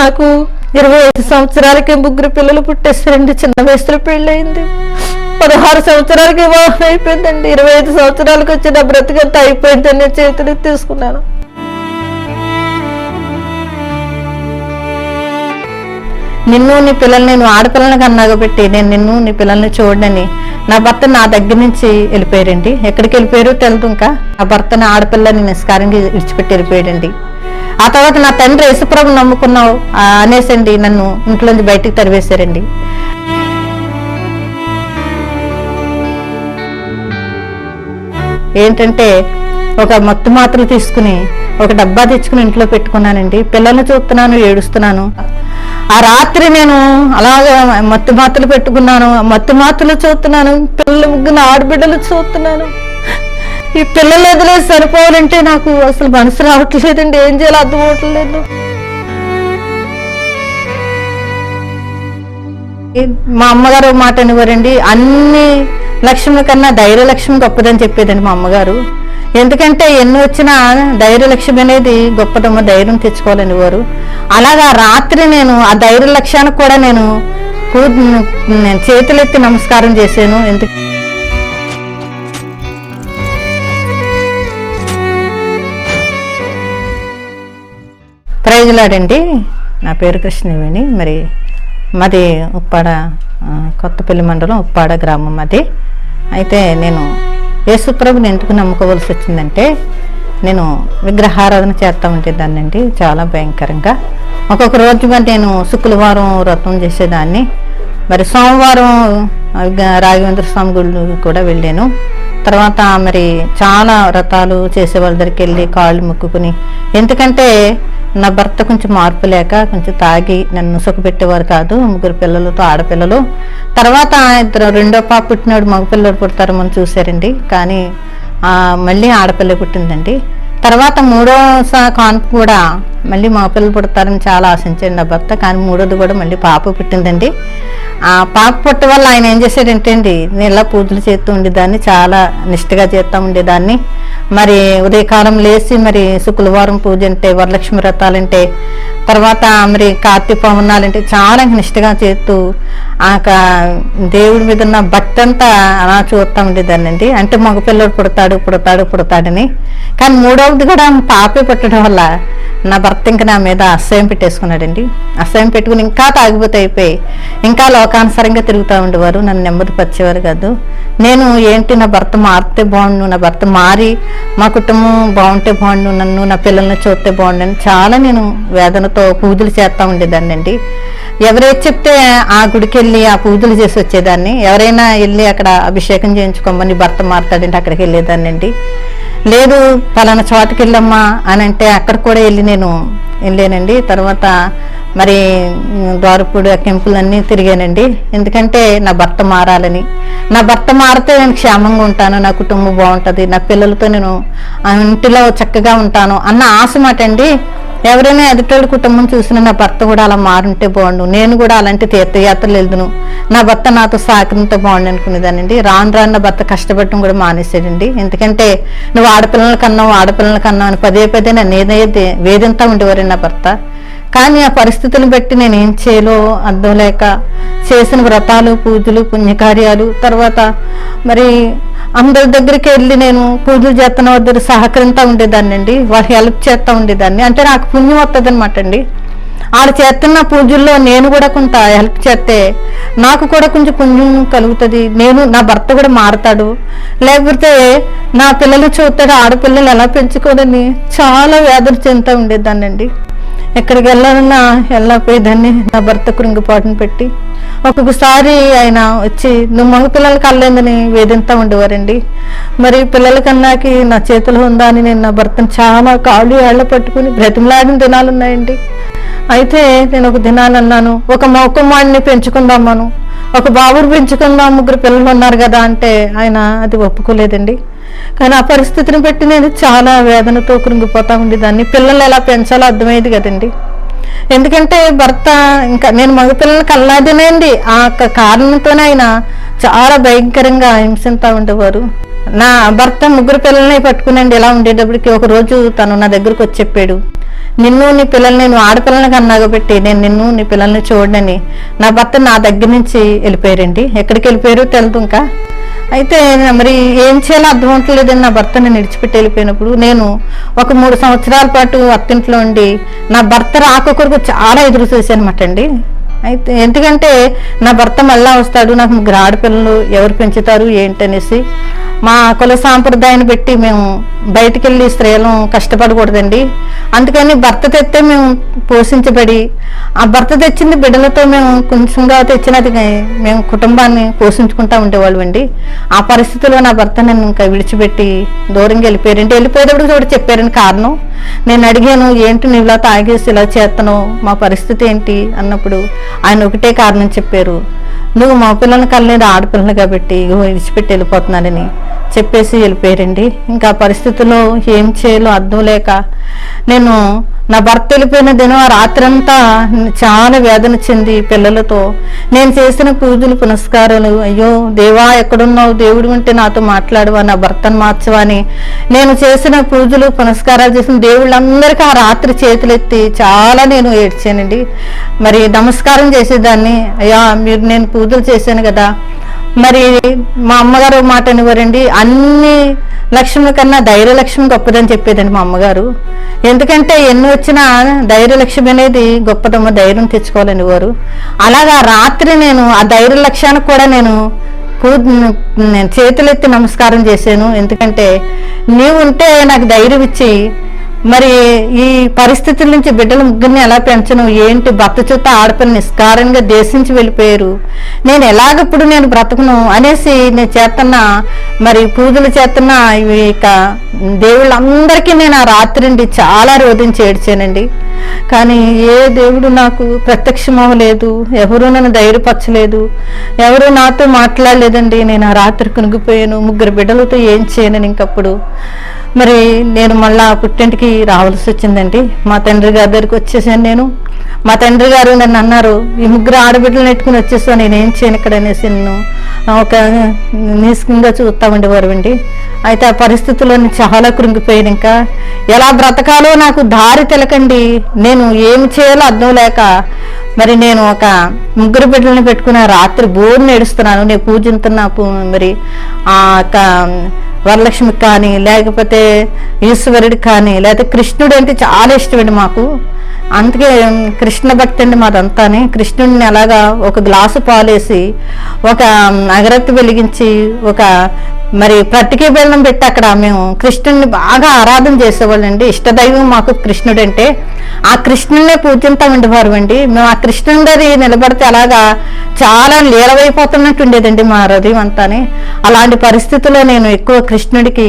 నాకు ఇరవై ఐదు సంవత్సరాలకి ముగ్గురు పిల్లలు పుట్టేస్తారండి చిన్న వయసులో పెళ్ళయింది. పదహారు సంవత్సరాలకి వివాహం అయిపోయిందండి. ఇరవై ఐదు సంవత్సరాలకు వచ్చి నా బ్రతికంతా అయిపోయిందని నేను చేతులు తీసుకున్నాను నిన్ను నీ పిల్లల్ని నేను ఆడపిల్లని కన్నాగబెట్టి నేను నిన్ను నీ పిల్లల్ని చూడని నా భర్త నా దగ్గర నుంచి వెళ్ళిపోయారండి. ఎక్కడికి వెళ్ళిపోయారో తెలియదు ఇంకా. నా భర్త నా ఆడపిల్లని నిస్కారంగా విడిచిపెట్టి వెళ్ళిపోయాడండి. ఆ తర్వాత నా తండ్రి యేసుప్రభు నమ్ముకున్నావు అనేసండి నన్ను ఇంట్లోంచి బయటికి తరివేశారండి. ఏంటంటే ఒక మత్తు మాత్రలు తీసుకుని ఒక డబ్బా తెచ్చుకుని ఇంట్లో పెట్టుకున్నానండి. పిల్లల్ని చూస్తున్నాను ఏడుస్తున్నాను. ఆ రాత్రి నేను అలాగా మత్తు మాత్రలు పెట్టుకున్నాను మత్తు మాత్రలు చూస్తున్నాను పిల్లలు ముగ్గురు ఆడబిడ్డలు చూస్తున్నాను. ఈ పిల్లలు వదిలేసి సరిపోవాలంటే నాకు అసలు మనసు రావట్లేదండి. ఏం చేయాలో అర్థం అవ్వట్లేదు మా అమ్మగారు మాట అనేవారండి అన్ని లక్ష్మి కన్నా ధైర్యలక్ష్మి గొప్పదని చెప్పేదండి మా అమ్మగారు. ఎందుకంటే ఎన్ని వచ్చినా ధైర్యలక్ష్మి అనేది గొప్పదమ్మ ధైర్యం తెచ్చుకోవాలని వారు. అలాగా రాత్రి నేను ఆ ధైర్యలక్ష్యానికి కూడా నేను కూ- నేను చేతులెత్తి నమస్కారం చేశాను. ఎందుకు ప్రైజ్లాడండి. నా పేరు కృష్ణవేణి. మరి మాది ఉప్పాడ కొత్తపల్లి మండలం ఉప్పాడ గ్రామం అది అయితే నేను యేసుప్రభుని ఎందుకు నమ్ముకోవాల్సి వచ్చిందంటే నేను విగ్రహారాధన చేస్తూ ఉండేదాన్నండి చాలా భయంకరంగా. ఒక్కొక్క రోజు మరి నేను శుక్రవారం వ్రతం చేసేదాన్ని. మరి సోమవారం రాఘవేంద్ర స్వామి గుళ్ళు కూడా వెళ్ళాను. తర్వాత మరి చాలా వ్రతాలు చేసే వాళ్ళ దగ్గరికి వెళ్ళి కాళ్ళు మొక్కుకుని ఎందుకంటే నా భర్త కొంచెం మార్పు లేక కొంచెం తాగి నన్ను సుఖపెట్టేవారు కాదు ముగ్గురు పిల్లలతో ఆడపిల్లలు. తర్వాత ఇద్దరు రెండో పాప పుట్టినాడు మగ పిల్లలు పుడతారు మనం చూశారండి. కానీ మళ్ళీ ఆడపిల్ల పుట్టిందండి. తర్వాత మూడో స- కాన్పు కూడా మళ్ళీ మా పిల్లలు పుడతారని చాలా ఆశించండి నా భర్త కానీ మూడోది కూడా మళ్ళీ పాప పుట్టిందండి. ఆ పాప పుట్ట వల్ల ఆయన ఏం చేశాడంటే అండి నేను ఇలా పూజలు చేస్తూ ఉండేదాన్ని చాలా నిష్ఠగా చేస్తూ ఉండేదాన్ని. మరి ఉదయకాలం లేచి మరి శుక్రవారం పూజ అంటే వరలక్ష్మి వ్రతాలంటే తర్వాత మరి కార్తీక పవనాలంటే చాలా నిష్ఠగా చేస్తూ ఆ దేవుడి మీద ఉన్న భక్తి అంతా అలా చూస్తూ ఉండేదాన్ని అండి. అంటే మగపిల్లడు పుడతాడు పుడతాడు పుడతాడని. కానీ మూడవది కూడా పాపే పుట్టడం వల్ల నా భర్త ఇంకా నా మీద అసహ్యం పెట్టేసుకున్నాడండి. అసహ్యం పెట్టుకుని ఇంకా తాగిపోతే అయిపోయి ఇంకా లోకానుసారంగా తిరుగుతూ ఉండేవారు. నన్ను నెమ్మది పరిచేవారు కాదు. నేను ఏంటి నా భర్త మారితే బాగుండు నా భర్త మారి మా కుటుంబం బాగుంటే బాగుండు నన్ను నా పిల్లల్ని చూస్తే బాగుండు అని చాలా నేను వేదనతో పూజలు చేస్తూ ఉండేదాన్ని అండి. ఎవరైతే చెప్తే ఆ గుడికి వెళ్ళి ఆ పూజలు చేసి వచ్చేదాన్ని. ఎవరైనా వెళ్ళి అక్కడ అభిషేకం చేయించుకోమని భర్త మారుతాడంటే అక్కడికి వెళ్ళేదాన్ని అండి. లేదు పలానా చోటకి వెళ్ళమ్మా అని అంటే అక్కడ కూడా వెళ్ళి నేను వెళ్ళానండి. తర్వాత మరి ద్వారపూడి టెంపుల్ అన్నీ తిరిగానండి. ఎందుకంటే నా భర్త మారాలని. నా భర్త మారితే నేను క్షేమంగా ఉంటాను నా కుటుంబం బాగుంటుంది నా పిల్లలతో నేను ఆ ఇంటిలో చక్కగా ఉంటాను అన్న ఆశ మాట అండి ఎవరైనా ఎదుటోళ్ళ కుటుంబం చూసిన నా భర్త కూడా అలా మారుంటే బాగుండు. నేను కూడా అలాంటి తీర్థయాత్రలు వెళ్దును. నా భర్త నాతో సాకరంతో బాగుండు అనుకునేదానండి. రాను రాను నా భర్త కష్టపడటం కూడా మానేసాడండి ఎందుకంటే నువ్వు ఆడపిల్లల కన్నావు ఆడపిల్లల కన్నావు అని పదే పదే నన్ను ఏదైతే వేధింతా ఉండేవారు నా భర్త. కానీ ఆ పరిస్థితులను బట్టి నేను ఏం చేయాలో అర్థం లేక చేసిన వ్రతాలు పూజలు పుణ్యకార్యాలు తర్వాత మరి అందరి దగ్గరికి వెళ్ళి నేను పూజలు చేస్తున్న వద్ద సహకరింతా ఉండేదాన్ని అండి. వాళ్ళు హెల్ప్ చేస్తూ ఉండేదాన్ని. అంటే నాకు పుణ్యం వస్తుంది అనమాట అండి. ఆడ చేస్తున్న పూజల్లో నేను కూడా కొంత హెల్ప్ చేస్తే నాకు కూడా కొంచెం పుణ్యం కలుగుతుంది. నేను నా భర్త కూడా మారుతాడు. లేకపోతే నా పిల్లలు చూస్తాడు ఆడపిల్లలు ఎలా పెంచుకోదని చాలా వేదన చెందుతూ అండి. ఎక్కడికి వెళ్ళాలన్నా వెళ్ళకపోయేదాన్ని. నా భర్త కృంగిపాటును పెట్టి ఒక్కొక్కసారి ఆయన వచ్చి నువ్వు మగ పిల్లలకి అల్లేందని వేధింతా ఉండేవారండి? మరి పిల్లల కన్నాకి నా చేతిలో ఉందా అని నేను నా భర్తను చాలా కాళ్ళు ఏళ్ళ పట్టుకుని బ్రతిమలాడిన దినాలు ఉన్నాయండి. అయితే నేను ఒక దినాన్ని అన్నాను ఒక మౌకమ్మాడిని పెంచుకుందామను ఒక బాబుని పెంచుకుందాం ముగ్గురు పిల్లలు ఉన్నారు కదా అంటే ఆయన అది ఒప్పుకోలేదండి. కానీ ఆ పరిస్థితిని బట్టి నేను చాలా వేదనతో కృంగిపోతా ఉండేదాన్ని. పిల్లలు ఎలా పెంచాలో అర్థమయ్యేది కదండి. ఎందుకంటే భర్త ఇంకా నేను మగపిల్లలకి కల్లాదినండి ఆ యొక్క కారణంతోనే ఆయన చాలా భయంకరంగా హింసిస్తూ ఉండేవారు. నా భర్త ముగ్గురు పిల్లల్ని పట్టుకునండి. ఇలా ఉండేటప్పటికి ఒక రోజు తను నా దగ్గరకు వచ్చి చెప్పాడు. నిన్ను నీ పిల్లల్ని నువ్వు ఆడపిల్లల్ని కన్నాగా పెట్టి నేను నిన్ను నీ పిల్లల్ని చూడనని. నా భర్త నా దగ్గర నుంచి వెళ్ళిపోయారండి. ఎక్కడికి వెళ్ళిపోయారో తెలుదు ఇంకా. అయితే మరి ఏం చేయాలో అర్థం అవట్లేదని నా భర్త నన్ను విడిచిపెట్టి వెళ్ళిపోయినప్పుడు నేను ఒక మూడు సంవత్సరాల పాటు అత్తింట్లో ఉండి నా భర్త రాక కొరకు చాలా ఎదురు చూశానమాట అండి. అయితే ఎందుకంటే నా భర్త మళ్ళా వస్తాడు నాకు ముగ్గురు ఆడపిల్లలు ఎవరు పెంచుతారు ఏంటనేసి. మా కుల సాంప్రదాయాన్ని పెట్టి మేము బయటికి వెళ్ళి స్త్రీలను కష్టపడకూడదండి. అందుకని భర్త తెస్తే మేము పోషించబడి ఆ భర్త తెచ్చింది బిడ్డలతో మేము కొంచెంగా తెచ్చినది మేము కుటుంబాన్ని పోషించుకుంటా ఉండేవాళ్ళం అండి ఆ పరిస్థితిలో నా భర్త నన్ను ఇంకా విడిచిపెట్టి దూరంగా వెళ్ళిపోయారండి వెళ్ళిపోయేటప్పుడు కూడా చెప్పారని కారణం. నేను అడిగాను ఏంటి నువ్వు ఇలా తాగేసి ఇలా చేస్తాను మా పరిస్థితి ఏంటి? అన్నప్పుడు ఆయన ఒకటే కారణం చెప్పారు. నువ్వు మా పిల్లల కల్లేదు ఆడపిల్లలు కాబట్టి ఇగో విడిచిపెట్టి వెళ్ళిపోతున్నానని చెప్పేసి వెళ్ళిపోయారండి. ఇంకా పరిస్థితుల్లో ఏం చేయాలో అర్థం లేక నేను నా భర్త వెళ్ళిపోయిన దినం ఆ రాత్రంతా చాలా వేదన చెంది పిల్లలతో. నేను చేసిన పూజలు పునస్కారాలు అయ్యో దేవా ఎక్కడున్నావు? దేవుడు ఉంటే నాతో మాట్లాడవా? నా భర్తను మార్చవా అని. నేను చేసిన పూజలు పునస్కారాలు చేసిన దేవుళ్ళందరికీ ఆ రాత్రి చేతులెత్తి చాలా నేను ఏడ్చానండి. మరి నమస్కారం చేసేదాన్ని. అయ్యా మీరు నేను పూజలు చేశాను కదా. మరి మా అమ్మగారు మాట అనేవారండి అన్ని లక్ష్ముల కన్నా ధైర్యలక్ష్మి గొప్పదని చెప్పేదండి మా అమ్మగారు. ఎందుకంటే ఎన్ని వచ్చినా ధైర్యలక్ష్యం అనేది గొప్పదమ్మ ధైర్యం తెచ్చుకోవాలని వారు. అలాగా రాత్రి నేను ఆ ధైర్యలక్ష్యానికి కూడా నేను కూ నేను చేతులెత్తి నమస్కారం చేశాను. ఎందుకంటే నీవుంటే నాకు ధైర్యం ఇచ్చి మరి ఈ పరిస్థితుల నుంచి బిడ్డల ముగ్గురిని ఎలా పెంచను? ఏంటి భర్త చుట్టూ ఆడపిల్ల నిస్కారంగా దేశించి వెళ్ళిపోయారు? నేను ఎలాగప్పుడు నేను బ్రతకను అనేసి నేను చేస్తున్న మరి పూజలు చేస్తున్న ఇవి ఇక దేవుళ్ళందరికీ నేను ఆ రాత్రి నుండి చాలా రోధించి ఏడ్చానండి. కానీ ఏ దేవుడు నాకు ప్రత్యక్షమవ్వలేదు ఎవరూ నన్ను ధైర్యపరచలేదు ఎవరు నాతో మాట్లాడలేదండి. నేను ఆ రాత్రి కునిగిపోయాను ముగ్గురు బిడ్డలతో ఏం చేయను ఇంకప్పుడు. మరి నేను మళ్ళా పుట్టింటికి రావాల్సి వచ్చిందండి. మా తండ్రి గారి దగ్గరికి వచ్చేసాను నేను. మా తండ్రి గారు నన్ను అన్నారు ఈ ముగ్గురు ఆడబిడ్డలు నెట్టుకుని వచ్చేస్తాను నేనేం చేయను ఇక్కడ? అనేసి నన్ను ఒక నీస్కంగా చూస్తా ఉండేవారు అండి అయితే ఆ పరిస్థితుల్లో నేను చాలా కృంగిపోయాను ఇంకా. ఎలా బ్రతకాలో నాకు దారి తెలకండి. నేను ఏమి చేయాలో అర్థం లేక మరి నేను ఒక ముగ్గురు బిడ్డలను పెట్టుకున్న రాత్రి బోర్ని ఏడుస్తున్నాను నేను పూజింతున్నా మరి ఆ యొక్క వరలక్ష్మికి కానీ లేకపోతే ఈశ్వరుడికి కానీ లేకపోతే కృష్ణుడు అంటే చాలా ఇష్టమండి మాకు. అందుకే కృష్ణ భక్తి అండి మాదంతాని. కృష్ణుడిని అలాగా ఒక గ్లాసు పాలేసి ఒక అగరత్తి వెలిగించి ఒక మరి పట్టికే బెల్లం పెట్టి అక్కడ మేము కృష్ణుడిని బాగా ఆరాధన చేసేవాళ్ళండి. ఇష్టదైవం మాకు కృష్ణుడు అంటే ఆ కృష్ణుడినే పూజింతా వారు అండి. మేము ఆ కృష్ణుడి గారి నిలబడితే అలాగా చాలా లీలవైపోతున్నట్టు ఉండేదండి మా హృదయం అంతాని. అలాంటి పరిస్థితుల్లో నేను ఎక్కువ కృష్ణుడికి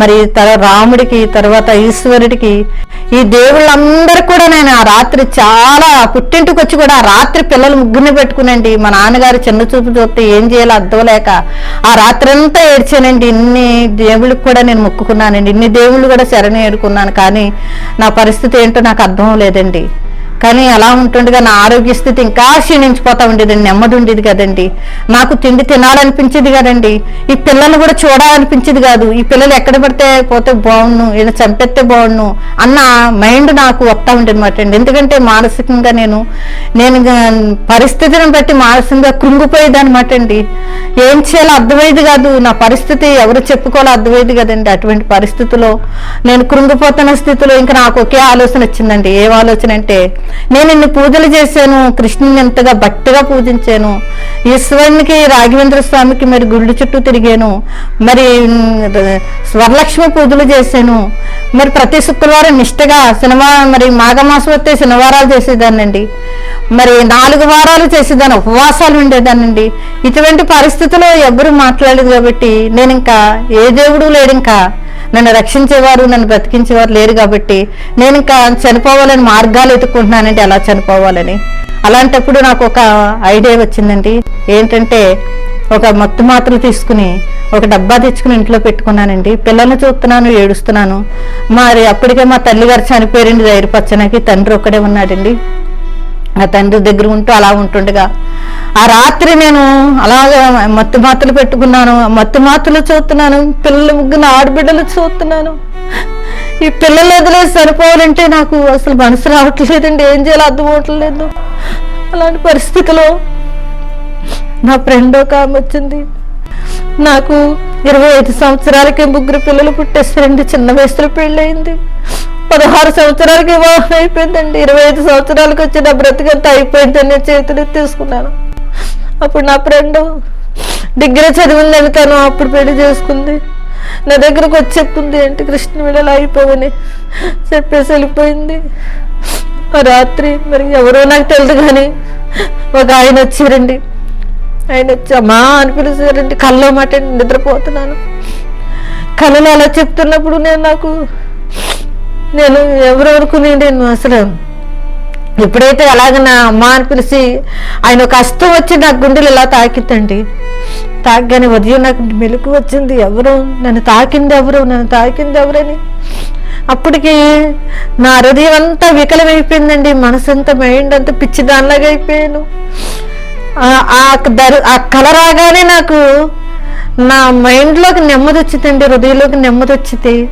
మరి తర రాముడికి తర్వాత ఈశ్వరుడికి ఈ దేవుళ్ళందరూ కూడా నేను ఆ రాత్రి చాలా పుట్టింటికి వచ్చి కూడా ఆ రాత్రి పిల్లలు ముగ్గురిని పెట్టుకునండి. మా నాన్నగారు చిన్న చూపు చూస్తే ఏం చేయాలో అర్థం లేక ఆ రాత్రి అంతా ఏడ్చానండి ఇన్ని దేవుళ్ళకి కూడా నేను మొక్కుకున్నానండి. ఇన్ని దేవుళ్ళు కూడా శరణి ఏడుకున్నాను కానీ నా పరిస్థితి ఏంటో నాకు అర్థం లేదండి. కానీ అలా ఉంటుండగా నా ఆరోగ్య స్థితి ఇంకా క్షీణించిపోతా ఉండేదండి నెమ్మది ఉండేది కదండి. నాకు తిండి తినాలనిపించేది కదండి. ఈ పిల్లల్ని కూడా చూడాలనిపించేది కాదు. ఈ పిల్లలు ఎక్కడ పడితే పోతే బాగుండు ఇలా చంపెత్తే బాగుండు అన్న మైండ్ నాకు వస్తా ఉండేది అనమాట అండి. ఎందుకంటే మానసికంగా నేను నేను పరిస్థితిని బట్టి మానసికంగా కృంగిపోయేది అనమాట అండి. ఏం చేయాలో అర్థమయ్యేది కాదు. నా పరిస్థితి ఎవరు చెప్పుకోవాలో అర్థమయ్యేది కదండి. అటువంటి పరిస్థితిలో నేను కృంగిపోతున్న స్థితిలో ఇంకా నాకు ఒకే ఆలోచన వచ్చిందండి. ఏం ఆలోచన అంటే నేను ఇన్ని పూజలు చేశాను కృష్ణుని ఎంతగా భక్తిగా పూజించాను ఈశ్వరునికి రాఘవేంద్ర స్వామికి మరి గుళ్ళు చుట్టూ తిరిగాను మరి స్వర్లక్ష్మి పూజలు చేశాను. మరి ప్రతి శుక్రవారం నిష్టగా శనివారం మరి మాఘమాసం వస్తే శనివారాలు చేసేదానండి మరి నాలుగు వారాలు చేసేదాన్ని ఉపవాసాలు ఉండేదానండి ఇటువంటి పరిస్థితుల్లో ఎవ్వరూ మాట్లాడలేదు కాబట్టి నేను ఇంకా ఏ దేవుడు లేడు ఇంకా. నన్ను రక్షించేవారు నన్ను బ్రతికించేవారు లేరు కాబట్టి నేను ఇంకా చనిపోవాలని మార్గాలు ఎత్తుకుంటున్నానండి అలా చనిపోవాలని? అలాంటప్పుడు నాకు ఒక ఐడియా వచ్చిందండి. ఏంటంటే ఒక మత్తు మాత్రలు తీసుకుని ఒక డబ్బా తెచ్చుకుని ఇంట్లో పెట్టుకున్నానండి. పిల్లల్ని చూస్తున్నాను ఏడుస్తున్నాను. మరి అప్పటికే మా తల్లిగారు చనిపోయారండి. ధైర్యపచ్చనకి తండ్రి ఒక్కడే ఉన్నాడండి. ఆ తండ్రి దగ్గర ఉంటూ అలా ఉంటుండగా ఆ రాత్రి నేను అలాగా మత్తు మాతలు పెట్టుకున్నాను ఆ మత్తు మాతలు చూస్తున్నాను పిల్లలు ముగ్గురు ఆడబిడ్డలు చూస్తున్నాను. ఈ పిల్లలు వదిలేసి సరిపోవాలంటే నాకు అసలు మనసు రావట్లేదండి ఏం చేయాలో అర్థం అవట్లేదు. అలాంటి పరిస్థితిలో నా ఫ్రెండ్ ఒక ఆమె వచ్చింది. నాకు ఇరవై ఐదు సంవత్సరాలకి ముగ్గురు పిల్లలు పుట్టేస్తారండి చిన్న వయసులో పెళ్ళయింది. పదహారు సంవత్సరాలకి వివాహం అయిపోయిందండి ఇరవై ఐదు సంవత్సరాలకు వచ్చి నా బ్రతికంతా అయిపోయిందని నేను చేతులు తీసుకున్నాను. అప్పుడు నా ఫ్రెండ్ డిగ్రీ చదివిందని తను అప్పుడు పెళ్ళి చేసుకుంది. నా దగ్గరకు వచ్చి చెప్తుంది ఏంటి కృష్ణ విడలు అయిపోవని? చెప్పేసి వెళ్ళిపోయింది. ఆ రాత్రి మరి ఎవరో నాకు తెలియదు కానీ ఒక ఆయన వచ్చారండి. ఆయన వచ్చి అమ్మా అని పిలిచారండి. కల్లో మాట నిద్రపోతున్నాను. కళలు అలా చెప్తున్నప్పుడు నేను నాకు నేను ఎవరెవరకు నేను అసలు ఎప్పుడైతే అలాగ నా అమ్మ అని పిలిచి ఆయన ఒక అస్తం వచ్చి నా గుండెలు ఇలా తాకిద్దండి. తాకగానే ఉదయం నాకు మెలకు వచ్చింది ఎవరు? నన్ను తాకింది ఎవరు? నన్ను తాకింది ఎవరని? అప్పటికి నా హృదయం అంతా వికలమైపోయిందండి మనసు అంతా మైండ్ అంతా పిచ్చి దానిలాగా అయిపోయాను. ఆ- ఆ దరు ఆ కళ రాగానే నాకు నా మైండ్లోకి నెమ్మది వచ్చిందండి హృదయంలోకి నెమ్మది వచ్చింది.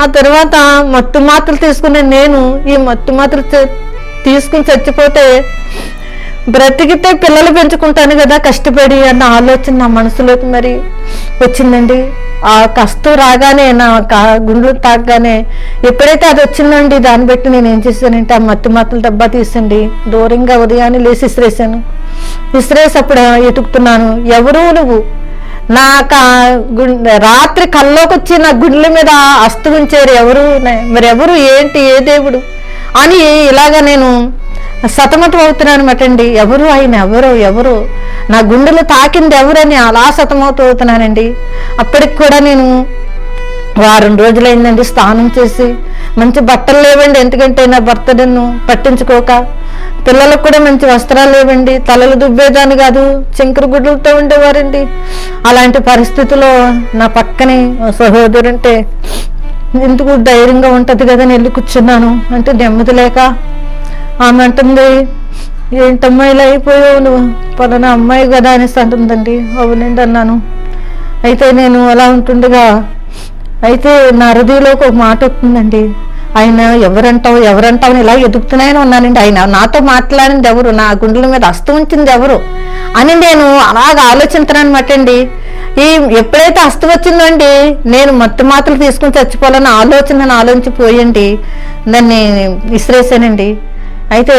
ఆ తర్వాత మత్తు మాత్రలు తీసుకునే నేను ఈ మత్తు మాత్రలు తీసుకుని చచ్చిపోతే బ్రతికితే పిల్లలు పెంచుకుంటాను కదా కష్టపడి అన్న ఆలోచన నా మనసులోకి మరి వచ్చిందండి. ఆ కష్టం రాగానే నా కా- గుండెలు తాగగానే ఎప్పుడైతే అది వచ్చిందండి దాన్ని బట్టి నేను ఏం చేశానంటే ఆ మత్తి మాత్రలు డబ్బా తీసండి దూరంగా ఉదయాన్నే లేచి ఇసిరేసాను ఇసిరేసి అప్పుడు ఎతుకుతున్నాను. ఎవరు నువ్వు నా రాత్రి కల్లోకి వచ్చి నా గుండెల మీద అస్తు ఉంచారు ఎవరు మరి ఎవరు ఏంటి ఏ దేవుడు? అని ఇలాగ నేను సతమతం అవుతున్నాను అనమాట అండి ఎవరు ఆయన? ఎవరు? ఎవరు? నా గుండెలు తాకింది ఎవరని అలా సతమవుతూ అవుతున్నానండి. అప్పటికి కూడా నేను వారం రోజులైందండి స్నానం చేసి. మంచి బట్టలు లేవండి. ఎందుకంటే నా భర్త నన్ను పట్టించుకోక. పిల్లలకు కూడా మంచి వస్త్రాలు లేవండి. తలలు దుబ్బేదాన్ని కాదు చింకరు గుడ్లతో ఉండేవారండి. అలాంటి పరిస్థితిలో నా పక్కనే సహోదరుంటే ఎందుకు ధైర్యంగా ఉంటుంది కదా అని వెళ్ళి కూర్చున్నాను. అంటే నెమ్మది లేక ఆమె అంటుంది ఏంటమ్మా ఇలా అయిపోయావు నువ్వు? పలానా అమ్మాయి కదా అనేసి అంటుందండి. అవునండి అన్నాను. అయితే నేను అలా ఉంటుండగా అయితే నా హృదయంలోకి ఒక మాట వస్తుందండి. ఆయన ఎవరంటావు ఎవరంటావు అని ఇలా ఎదుగుతున్నాయని ఉన్నానండి ఆయన నాతో మాట్లాడింది ఎవరు? నా గుండెల మీద అస్తు ఉంచింది ఎవరు? అని నేను అలాగ ఆలోచించాను అనమాట అండి. ఈ ఎప్పుడైతే అస్తు వచ్చిందండి నేను మత్తు మాత్రలు తీసుకుని చచ్చిపోవాలని ఆలోచన నన్ను ఆలోచించిపోయండి దాన్ని విసిరేసానండి. అయితే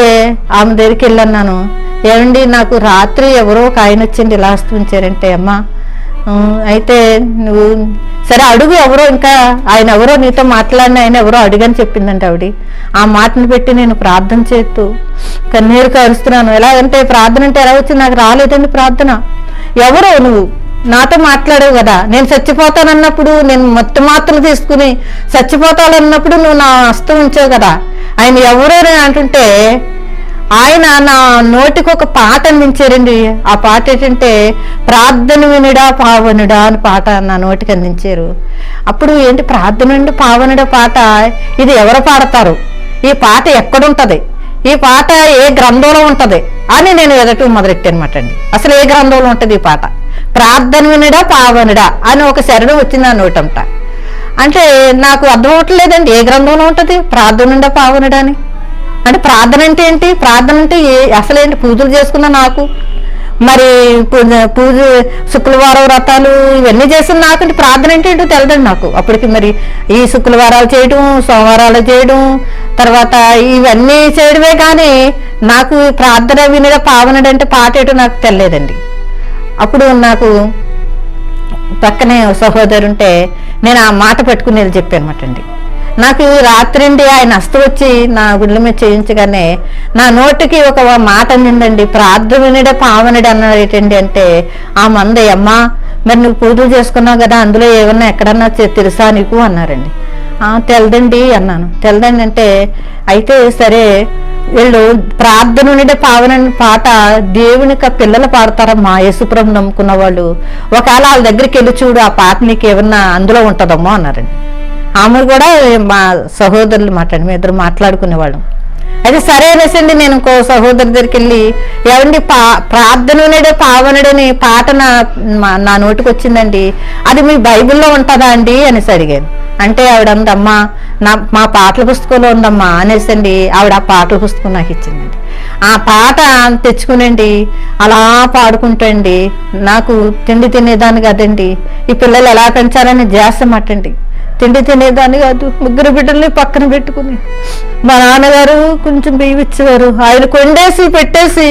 ఆమె దగ్గరికి వెళ్ళన్నాను. ఏమండి నాకు రాత్రి ఎవరో ఒక ఆయన వచ్చింది ఇలా అస్తు ఉంచారంటే అమ్మ. అయితే నువ్వు సరే అడుగు ఎవరో ఇంకా ఆయన ఎవరో నీతో మాట్లాడిన ఆయన ఎవరో అడుగని చెప్పిందంట ఆవిడ. ఆ మాటను పెట్టి నేను ప్రార్థన చేస్తూ కన్నీరు కరుస్తున్నాను. ఎలాగంటే ప్రార్థన అంటే ఎలా వచ్చింది? నాకు రాలేదండి ప్రార్థన. ఎవరో నువ్వు. నాతో మాట్లాడావు కదా నేను చచ్చిపోతానన్నప్పుడు నేను మొత్తం మాత్రలు తీసుకుని చచ్చిపోతానన్నప్పుడు నువ్వు నా హస్తం ఉంచావు కదా. ఆయన ఎవరు అంటుంటే ఆయన నా నోటికి ఒక పాట అందించారండి. ఆ పాట ఏంటంటే ప్రార్థన వినుడా పావనుడా అని పాట నా నోటికి అందించారు. అప్పుడు ఏంటి ప్రార్థన వినుడు పావనుడా పాట? ఇది ఎవరు పాడతారు? ఈ పాట ఎక్కడుంటుంది? ఈ పాట ఏ గ్రంథంలో ఉంటుంది? అని నేను ఎదటం మొదలెట్టానమాట అండి. అసలు ఏ గ్రంథంలో ఉంటుంది ఈ పాట? ప్రార్థన వినడా పావనుడా అని ఒక శరణం వచ్చింది నా అంటే నాకు అర్థం అవట్లేదండి ఏ గ్రంథంలో ఉంటుంది? ప్రార్థన ఉండా పావనుడా అని. అంటే ప్రార్థన అంటే ఏంటి? ప్రార్థన అంటే ఏ అసలు ఏంటి? పూజలు చేసుకున్న నాకు. మరి పూజ పూజ శుక్రవారం వ్రతాలు ఇవన్నీ చేసిన నాకు ప్రార్థన అంటే ఏంటో తెలదండి నాకు. అప్పటికి మరి ఈ శుక్రవారాలు చేయడం సోమవారాలు చేయడం తర్వాత ఇవన్నీ చేయడమే కానీ నాకు ప్రార్థన వినడ పావనడంటే పాట నాకు తెలియదండి అప్పుడు నాకు పక్కనే సహోదరు ఉంటే నేను ఆ మాట పెట్టుకుని వెళ్ళి అనమాట అండి. నాకు రాత్రిండి ఆయన అస్తం వచ్చి నా గుండెల మీద చేయించగానే నా నోటికి ఒక మాట అందిందండి ప్రార్థన వినడే పావనుడు అన్నాడు అంటే ఆ మంది అమ్మా మరి నువ్వు పూజలు చేసుకున్నావు కదా అందులో ఏమన్నా ఎక్కడన్నా తెలుసా నీకు? అన్నారండి. తెలదండి అన్నాను. తెలదండి అంటే అయితే సరే వీళ్ళు ప్రార్థన నుండి పావన పాట దేవునికి యొక్క పిల్లలు పాడతారమ్మా యేసుప్రభు నమ్ముకున్న వాళ్ళు. ఒకవేళ వాళ్ళ దగ్గరికి వెళ్ళి చూడు ఆ పాట నీకు ఏమన్నా అందులో ఉంటుందమ్మో అన్నారండి. ఆమె కూడా మా సహోదరులు మాట్లాడి మీ ఇద్దరు మాట్లాడుకునేవాళ్ళం. అయితే సరే అనేసండి నేను ఇంకో సహోదరి దగ్గరికి వెళ్ళి ఏమండి పా ప్రార్థనడే పావనుడని పాట నా మా- నా నోటికి వచ్చిందండి అది మీ బైబిల్లో ఉంటుందా అండి? అనేసి అడిగాను. అంటే ఆవిడ అందమ్మా నా మా పాటల పుస్తకంలో ఉందమ్మా అనేసండి ఆవిడ ఆ పాటల పుస్తకం నాకు ఇచ్చిందండి. ఆ పాట తెచ్చుకునండి అలా పాడుకుంటండి నాకు తిండి తినేదాన్ని కదండి ఈ పిల్లలు ఎలా పెంచాలని జాసమటండి తిండి తినేదాన్ని కాదు. ముగ్గురు బిడ్డల్ని పక్కన పెట్టుకుని. మా నాన్నగారు కొంచెం బియ్యం ఇచ్చేవారు. ఆయన కొండేసి పెట్టేసి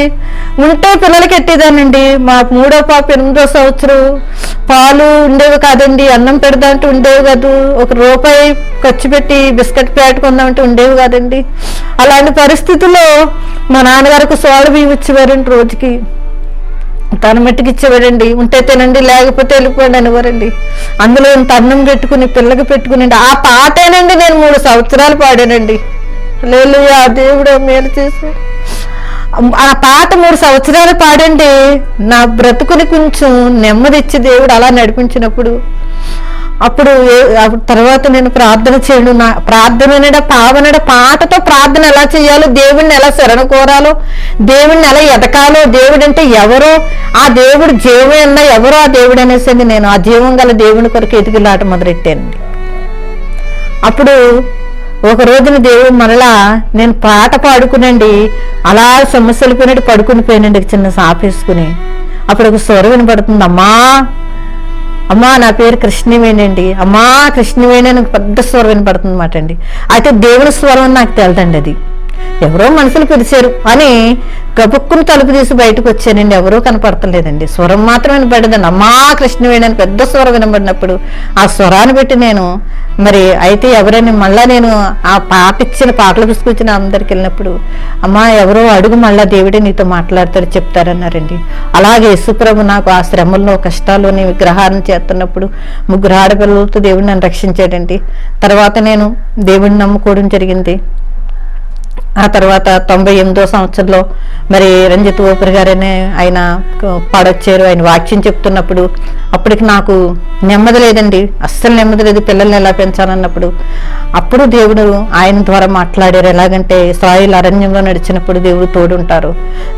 ఉంటే పిల్లలకి ఎట్టేదానండి మా మూడో పాప ఎనిమిదో సంవత్సరం పాలు ఉండేవి కాదండి. అన్నం పెడదామంటే ఉండేవి కాదు. ఒక రూపాయి ఖర్చు పెట్టి బిస్కెట్ ప్యాట్ కొందామంటే ఉండేవి కాదండి. అలాంటి పరిస్థితుల్లో మా నాన్నగారికి సోడ బియ్యం ఇచ్చేవారండి రోజుకి. తన మట్టికి ఇచ్చేవాడండి. ఉంటే తినండి లేకపోతే వెళ్ళిపోయాడు అనేవారండి. అందులో ఇంత అన్నం పెట్టుకుని పిల్లకి పెట్టుకుని ఆ పాటేనండి నేను మూడు సంవత్సరాలు పాడానండి. లేదు ఆ దేవుడు మేలు చేసి ఆ పాట మూడు సంవత్సరాలు పాడండి. నా బ్రతుకుని కొంచెం నెమ్మది ఇచ్చి దేవుడు అలా నడిపించినప్పుడు అప్పుడు తర్వాత నేను ప్రార్థన చేయను. నా ప్రార్థన పావనడ పాటతో ప్రార్థన ఎలా చేయాలో దేవుడిని ఎలా శరణ కోరాలో దేవుడిని ఎలా ఎదకాలో దేవుడు అంటే ఎవరో ఆ దేవుడు జీవం అన్నా ఎవరో ఆ దేవుడు అనేసింది నేను. ఆ జీవం గల దేవుని కొరకు ఎతికిలాట మొదలెట్టానండి. అప్పుడు ఒక రోజున దేవుడు మరలా నేను పాట పాడుకునండి అలా సమస్యలు పోయినట్టు పడుకుని పోయినండి చిన్న సాపేసుకుని. అప్పుడు ఒక స్వరం వినపడుతుంది అమ్మా అమ్మా నా పేరు కృష్ణవేణండి అమ్మా కృష్ణవేణి అని పెద్ద స్వరం వినపడుతుంది అనమాట అండి. అయితే దేవుని స్వరం నాకు తెలదండి అది. ఎవరో మనుషులు పిలిచారు అని గబుక్కును తలుపు తీసి బయటకు వచ్చానండి. ఎవరూ కనపడతలేదండి. స్వరం మాత్రం వినపడదండి. అమ్మా కృష్ణవేణి అని పెద్ద స్వరం వినబడినప్పుడు ఆ స్వరాన్ని పెట్టి నేను మరి అయితే ఎవరైనా మళ్ళా నేను ఆ పాట ఇచ్చిన పాటలు పుసుకొచ్చిన అందరికి వెళ్ళినప్పుడు అమ్మా ఎవరో అడుగు మళ్ళా దేవుడే నీతో మాట్లాడతాడు చెప్తారన్నారండి. అలాగే యేసుప్రభు నాకు ఆ శ్రమల్లో కష్టాల్లోని విగ్రహాన్ని చేస్తున్నప్పుడు ముగ్గురు ఆడపిల్లలతో దేవుడు నన్ను రక్షించాడండి. తర్వాత నేను దేవుడిని నమ్ముకోవడం జరిగింది. ఆ తర్వాత తొంభై ఎనిమిదో సంవత్సరంలో మరి రంజిత్ ఓపర్ గారనే ఆయన పాడొచ్చారు. ఆయన వాక్యం చెప్తున్నప్పుడు అప్పటికి నాకు నెమ్మది లేదండి. అస్సలు నెమ్మది లేదు. పిల్లల్ని ఎలా పెంచాలన్నప్పుడు అప్పుడు దేవుడు ఆయన ద్వారా మాట్లాడారు. ఎలాగంటే సాయిల్ అరణ్యంలో నడిచినప్పుడు దేవుడు తోడుంటారు.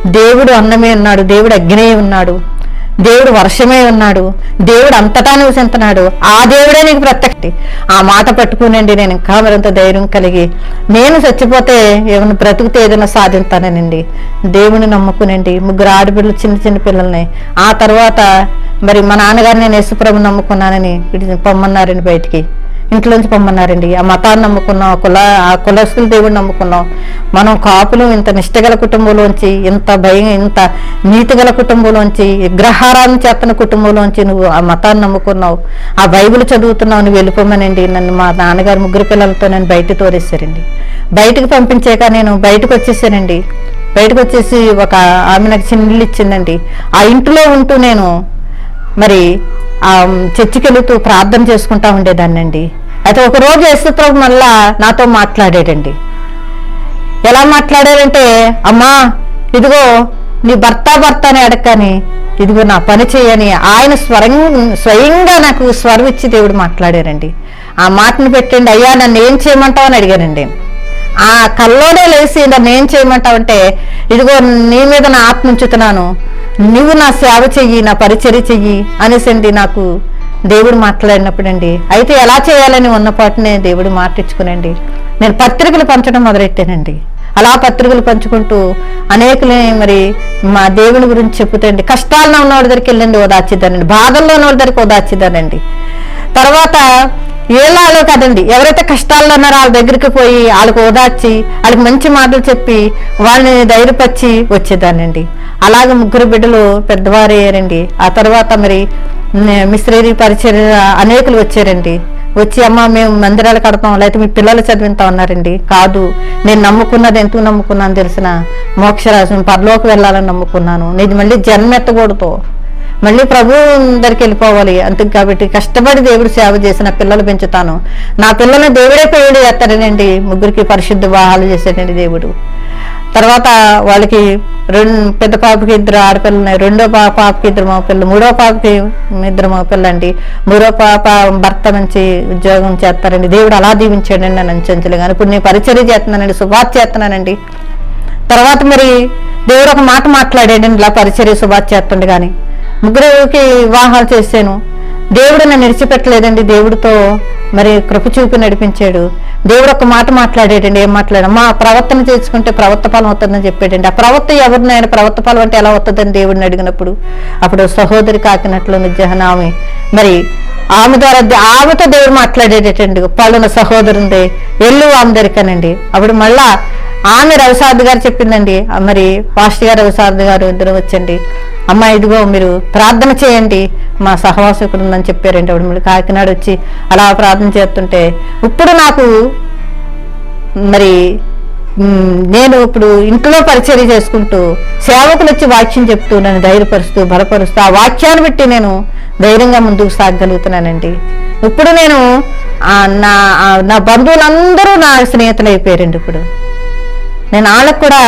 దేవుడు అన్నమే ఉన్నాడు. దేవుడు అగ్నే ఉన్నాడు. దేవుడు వర్షమే ఉన్నాడు. దేవుడు అంతటా నివసించున్నాడు ఆ దేవుడే నీకు ప్రత్యక్షి. ఆ మాట పట్టుకునండి నేను ఇంకా మరింత ధైర్యం కలిగి. నేను చచ్చిపోతే ఏమైనా బ్రతుకుతే ఏదైనా సాధిస్తానండి దేవుని నమ్ముకునండి. ముగ్గురు ఆడపిల్లలు చిన్న చిన్న పిల్లల్ని. ఆ తర్వాత మరి మా నాన్నగారిని నేను యేసుప్రభు నమ్ముకున్నానని పొమ్మన్నారండి బయటికి. ఇంట్లోంచి పంపన్నారండి ఆ మతాన్ని నమ్ముకున్నాం ఆ కుల ఆ కులస్తుల దేవుడిని నమ్ముకున్నాం. మనం కాపులు ఇంత నిష్టగల కుటుంబంలోంచి ఇంత భయం ఇంత నీతిగల కుటుంబంలోంచి విగ్రహారాన్ని చేస్తున్న కుటుంబంలోంచి నువ్వు ఆ మతాన్ని నమ్ముకున్నావు. ఆ బైబిల్ చదువుతున్నావు నువ్వు వెళ్ళిపోమనండి. నన్ను మా నాన్నగారు ముగ్గురు పిల్లలతో నేను బయట తోరేశారండి. బయటకు పంపించాక నేను బయటకు వచ్చేసానండి. బయటకు వచ్చేసి ఒక ఆమె నాకు చిన్న ఇల్లు ఇచ్చిందండి. ఆ ఇంట్లో ఉంటూ నేను మరి చర్చికి వెళుతూ ప్రార్థన చేసుకుంటా ఉండేదాన్నండి. అయితే ఒక రోజు యేసుప్రభు మళ్ళా నాతో మాట్లాడాడండి. ఎలా మాట్లాడారంటే అమ్మా ఇదిగో నీ భర్త భర్త అని అడగని ఇదిగో నా పని చేయని ఆయన స్వరం స్వయంగా నాకు స్వరం ఇచ్చి దేవుడు మాట్లాడారండి. ఆ మాటను పెట్టండి అయ్యా నన్ను ఏం చేయమంటావు అని అడిగానండి. ఆ కల్లోనే లేచి నన్ను ఏం చేయమంటావంటే ఇదిగో నీ మీద నా ఆత్మ ఉంచుతున్నాను. నువ్వు నా సేవ చెయ్యి నా పరిచర్య చెయ్యి అనేసండి నాకు దేవుడు మాట్లాడినప్పుడండి. అయితే ఎలా చేయాలని ఉన్నపాటునే దేవుడు మాటించుకునండి నేను పత్రికలు పంచడం మొదలెట్టానండి. అలా పత్రికలు పంచుకుంటూ అనేకులే మరి మా దేవుని గురించి చెప్పుతండి. కష్టాల్లో ఉన్న వాళ్ళ దగ్గరికి వెళ్ళండి ఓదార్చిద్దానండి బాధల్లో ఉన్న వాళ్ళ దగ్గరికి ఓదార్చిద్దానండి తర్వాత ఏళ్ళలో కదండి. ఎవరైతే కష్టాల్లో ఉన్నారో వాళ్ళ దగ్గరికి పోయి వాళ్ళకి ఓదార్చి వాళ్ళకి మంచి మాటలు చెప్పి వాళ్ళని ధైర్యపరిచి వచ్చేదానండి అలాగే ముగ్గురు బిడ్డలు పెద్దవారయ్యారండి ఆ తర్వాత మరి మిశ్రీ పరిచయ అనేకులు వచ్చారండి. వచ్చి అమ్మ మేము మందిరాలు కడతాం లేకపోతే మీ పిల్లలు చదివింతా ఉన్నారండి. కాదు నేను నమ్ముకున్నది ఎందుకు నమ్ముకున్నాను తెలిసిన? మోక్షరాజు పరలోకి వెళ్ళాలని నమ్ముకున్నాను. నేను మళ్ళీ జన్మెత్తకూడదు. మళ్ళీ ప్రభు దగ్గరికి వెళ్ళిపోవాలి. అంతే కాబట్టి కష్టపడి దేవుడు సేవ చేసిన పిల్లలు పెంచుతాను. నా పిల్లల్ని దేవుడే పెళ్ళి చేస్తాడనండి. ముగ్గురికి పరిశుద్ధ వాహాలు చేశాడండి దేవుడు. తర్వాత వాళ్ళకి రెండు పెద్ద పాపకి ఇద్దరు ఆడపిల్లలు రెండో పా- పాపకి ఇద్దరు మగపిల్లలు మూడో పాపకి ఇద్దరు మగపిల్లలు అండి మూడో పాప భర్త మంచి ఉద్యోగం చేస్తారండి. దేవుడు అలా దీవించాడండి నన్ను అంచెంచలు. కానీ ఇప్పుడు నేను పరిచర్య చేస్తున్నానండి శుభార్త చేస్తున్నానండి. తర్వాత మరి దేవుడు ఒక మాట మాట్లాడాడండి ఇలా పరిచర్య శుభార్త చేస్తుండే కానీ ముగ్గురికి వివాహాలు చేశాను. దేవుడు నన్ను విడిచిపెట్టలేదండి. దేవుడితో మరి కృప చూపి నడిపించాడు. దేవుడు ఒక మాట మాట్లాడేటండి ఏం మాట్లాడు మా ప్రవర్తన చేసుకుంటే ప్రవర్త ఫలం అవుతుందని చెప్పాడండి. ఆ ప్రవర్త ఎవరిని ఆయన ప్రవర్త ఫలం అంటే ఎలా అవుతుందని దేవుడిని అడిగినప్పుడు అప్పుడు సహోదరి కాకినట్లు నిజహనామి మరి ఆమె ద్వారా ఆమెతో దేవుడు మాట్లాడేటండి పలున సహోదరుంది. ఎల్లు అందరికనండి. అప్పుడు మళ్ళా ఆమె రవిసారథి గారు చెప్పిందండి. మరి పాస్టర్ గారు రవిసారథి గారు ఇద్దరు వచ్చండి. అమ్మ ఇదిగో మీరు ప్రార్థన చేయండి. మా సహవాసం ఇక్కడ ఉందని చెప్పారండి అప్పుడు మళ్ళీ కాకినాడ వచ్చి అలా ప్రార్థన చేస్తుంటే ఇప్పుడు నాకు మరి నేను ఇప్పుడు ఇంట్లో పరిచర్య చేసుకుంటూ సేవకులు వచ్చి వాక్యం చెప్తూ నన్ను ధైర్యపరుస్తూ బలపరుస్తూ ఆ వాక్యాన్ని బట్టి నేను ధైర్యంగా ముందుకు సాగగలుగుతున్నానండి. ఇప్పుడు నేను నా నా బంధువులందరూ నా స్నేహితులు అయిపోయారండి ఇప్పుడు. నేను వాళ్ళకు కూడా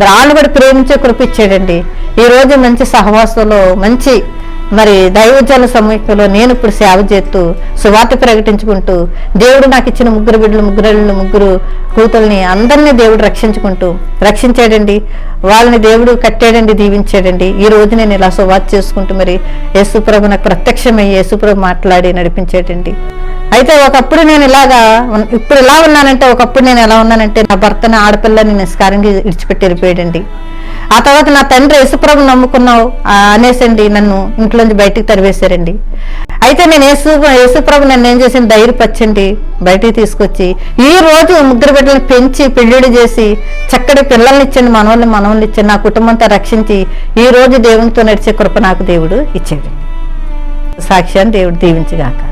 మరి కూడా ప్రేమించే కృపించాడండి ఈ రోజు మంచి సహవాసంలో మంచి మరి దైవజన సమీపంలో నేను ఇప్పుడు సేవ చేస్తూ సువార్త ప్రకటించుకుంటూ దేవుడు నాకు ఇచ్చిన ముగ్గురు బిడ్డలు ముగ్గురు ముగ్గురు కూతుల్ని అందరినీ దేవుడు రక్షించుకుంటూ రక్షించాడండి. వాళ్ళని దేవుడు కట్టాడండి దీవించాడండి. ఈ రోజు నేను ఇలా సువార్త చేసుకుంటూ మరి యేసుప్రభు నాకు ప్రత్యక్షమై యేసుప్రభు మాట్లాడి నడిపించాడండి అయితే ఒకప్పుడు నేను ఇలాగా ఇప్పుడు ఇలా ఉన్నానంటే ఒకప్పుడు నేను ఎలా ఉన్నానంటే నా భర్తని ఆడపిల్లని నిస్కారంగా ఇడిచిపెట్టి వెళ్ళిపోయాడండి ఆ తర్వాత నా తండ్రి యేసుప్రభు నమ్ముకున్నావు అనేసండి నన్ను ఇంట్లోంచి బయటికి తరివేశారండి. అయితే నేను యేసు యేసుప్రభు నన్ను ఏం చేసింది ధైర్యపరచండి బయటికి తీసుకొచ్చి ఈ రోజు ముగ్గురు బిడ్డలను పెంచి పెళ్ళిళ్ళు చేసి చక్కటి పిల్లల్ని ఇచ్చండి మనవల్ని మనవల్ని ఇచ్చండి నా కుటుంబంతో రక్షించి ఈ రోజు దేవునితో నడిచే కృప నాకు దేవుడు ఇచ్చాడు సాక్ష్యాన్ని దేవుడు దీవించగాక.